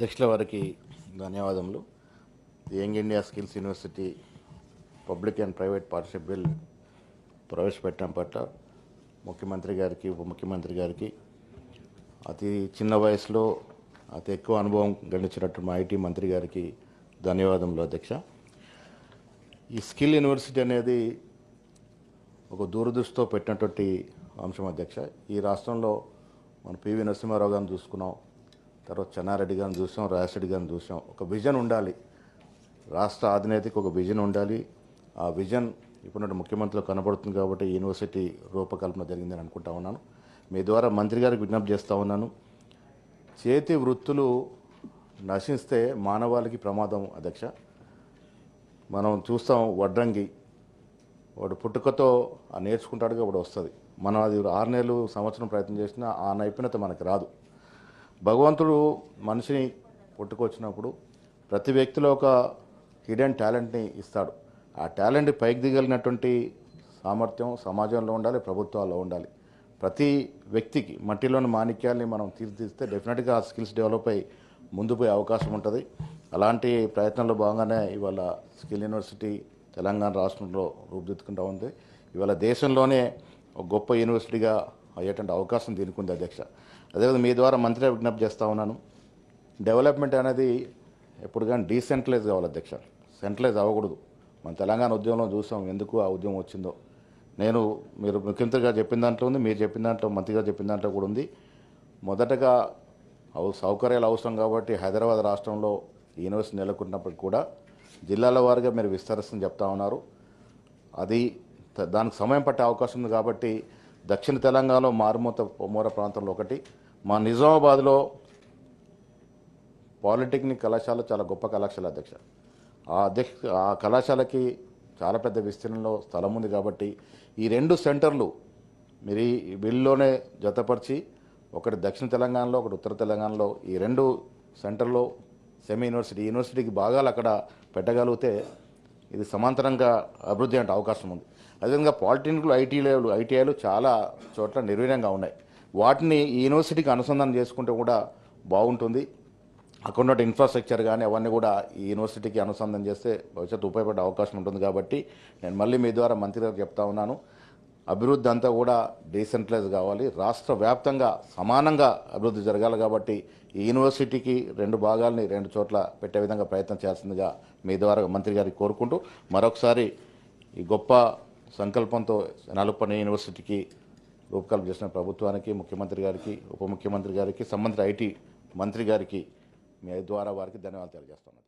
అధ్యక్షుల వారికి ధన్యవాదములు. Young India skills university public and private partnership bill ప్రవేశపెట్టడం పట్ల ముఖ్యమంత్రి గారికి ఉప ముఖ్యమంత్రి గారికి అతి చిన్న వయసులో అతి ఎక్కువ అనుభవం గడించినట్టు మా ఐటీ మంత్రి గారికి ధన్యవాదములు అధ్యక్ష. ఈ స్కిల్ యూనివర్సిటీ అనేది ఒక దూరదృష్టితో పెట్టినటువంటి అంశం అధ్యక్ష. ఈ రాష్ట్రంలో మన పివి నరసింహారావు గారిని చూసుకున్నాం. తర్వాత చెన్నారెడ్డి గారిని చూసాం రాజశెడ్డి గారిని చూసాం. ఒక విజన్ ఉండాలి. రాష్ట్ర అధినేతకి ఒక విజన్ ఉండాలి. ఆ విజన్ ఇప్పుడు ముఖ్యమంత్రిలో కనబడుతుంది కాబట్టి యూనివర్సిటీ రూపకల్పన జరిగిందని అనుకుంటా ఉన్నాను. మీ ద్వారా మంత్రి గారికి విజ్ఞప్తి చేస్తూ ఉన్నాను. చేతి వృత్తులు నశిస్తే మానవాళికి ప్రమాదం అధ్యక్ష. మనం చూస్తాం వడ్రంగి. వాడు పుట్టుకతో నేర్చుకుంటాడుగా వాడు వస్తుంది. మనం అది ఆరు నెలలు సంవత్సరం ప్రయత్నం చేసినా ఆ నైపుణ్యత మనకు రాదు. భగవంతుడు మనిషిని పుట్టుకొచ్చినప్పుడు ప్రతి వ్యక్తిలో ఒక హిడెన్ టాలెంట్ని ఇస్తాడు. ఆ టాలెంట్ పైకి దిగలిగినటువంటి సామర్థ్యం సమాజంలో ఉండాలి ప్రభుత్వాల్లో ఉండాలి. ప్రతి వ్యక్తికి మట్టిలోని మాణిక్యాల్ని మనం తీర్చిదిస్తే డెఫినెట్గా ఆ స్కిల్స్ డెవలప్ అయ్యి ముందు పోయే అవకాశం ఉంటుంది. అలాంటి ప్రయత్నంలో భాగంగానే ఇవాళ స్కిల్ యూనివర్సిటీ తెలంగాణ రాష్ట్రంలో రూపుదిద్దుకుంటూ ఉంది. ఇవాళ దేశంలోనే ఒక గొప్ప యూనివర్సిటీగా అయ్యేటువంటి అవకాశం దీనికి ఉంది అధ్యక్ష. అదేవిధంగా మీ ద్వారా మంత్రి విజ్ఞప్తి చేస్తూ ఉన్నాను. డెవలప్మెంట్ అనేది ఎప్పుడు కానీ డీసెంట్రలైజ్ కావాలి అధ్యక్ష. సెంట్రలైజ్ అవ్వకూడదు. మన తెలంగాణ ఉద్యమంలో చూసాం ఎందుకు ఆ ఉద్యమం వచ్చిందో. నేను మీరు ముఖ్యమంత్రి గారు చెప్పిన దాంట్లో ఉంది మీరు చెప్పిన దాంట్లో మంత్రి గారు చెప్పిన దాంట్లో కూడా ఉంది. మొదటగా అవు సౌకర్యాలు అవసరం కాబట్టి హైదరాబాద్ రాష్ట్రంలో యూనివర్సిటీ నెలకొన్నప్పటికీ కూడా జిల్లాల వారిగా మీరు విస్తరిస్తుందని చెప్తా ఉన్నారు. అది దానికి సమయం పట్టే అవకాశం ఉంది కాబట్టి దక్షిణ తెలంగాణలో మారుమూత మూర ప్రాంతంలో ఒకటి. మా నిజామాబాద్లో పాలిటెక్నిక్ కళాశాల చాలా గొప్ప కళాశాల అధ్యక్ష. ఆ అధ్యక్ష ఆ కళాశాలకి చాలా పెద్ద విస్తీర్ణంలో స్థలం ఉంది కాబట్టి ఈ రెండు సెంటర్లు మీరు ఈ బిల్లులోనే జతపరిచి ఒకటి దక్షిణ తెలంగాణలో ఒకటి ఉత్తర తెలంగాణలో ఈ రెండు సెంటర్లో సెమీ యూనివర్సిటీ యూనివర్సిటీకి భాగాలు అక్కడ పెట్టగలిగితే ఇది సమాంతరంగా అభివృద్ధి అంటే అవకాశం ఉంది. అదేవిధంగా పాలిటెక్నిక్లు ఐటీలు ఐటీఐలు చాలా చోట్ల నిర్వీర్యంగా ఉన్నాయి. వాటిని యూనివర్సిటీకి అనుసంధానం చేసుకుంటే కూడా బాగుంటుంది. అక్కడ ఉన్న ఇన్ఫ్రాస్ట్రక్చర్ కానీ అవన్నీ కూడా ఈ యూనివర్సిటీకి అనుసంధానం చేస్తే భవిష్యత్తు ఉపయోగపడే అవకాశం ఉంటుంది కాబట్టి నేను మళ్ళీ మీ ద్వారా మంత్రి గారికి చెప్తా ఉన్నాను. అభివృద్ధి అంతా కూడా డీసెంట్రలైజ్ కావాలి. రాష్ట్ర వ్యాప్తంగా సమానంగా అభివృద్ధి జరగాలి కాబట్టి ఈ యూనివర్సిటీకి రెండు భాగాల్ని రెండు చోట్ల పెట్టే విధంగా ప్రయత్నం చేయాల్సిందిగా మీ ద్వారా మంత్రి గారికి కోరుకుంటూ మరొకసారి ఈ గొప్ప సంకల్పంతో నలుపని యూనివర్సిటీకి రూపకల్పన చేసిన ప్రభుత్వానికి ముఖ్యమంత్రి గారికి ఉప ముఖ్యమంత్రి గారికి సంబంధిత ఐటీ మంత్రి గారికి మీ ద్వారా వారికి ధన్యవాదాలు తెలియజేస్తున్నాను.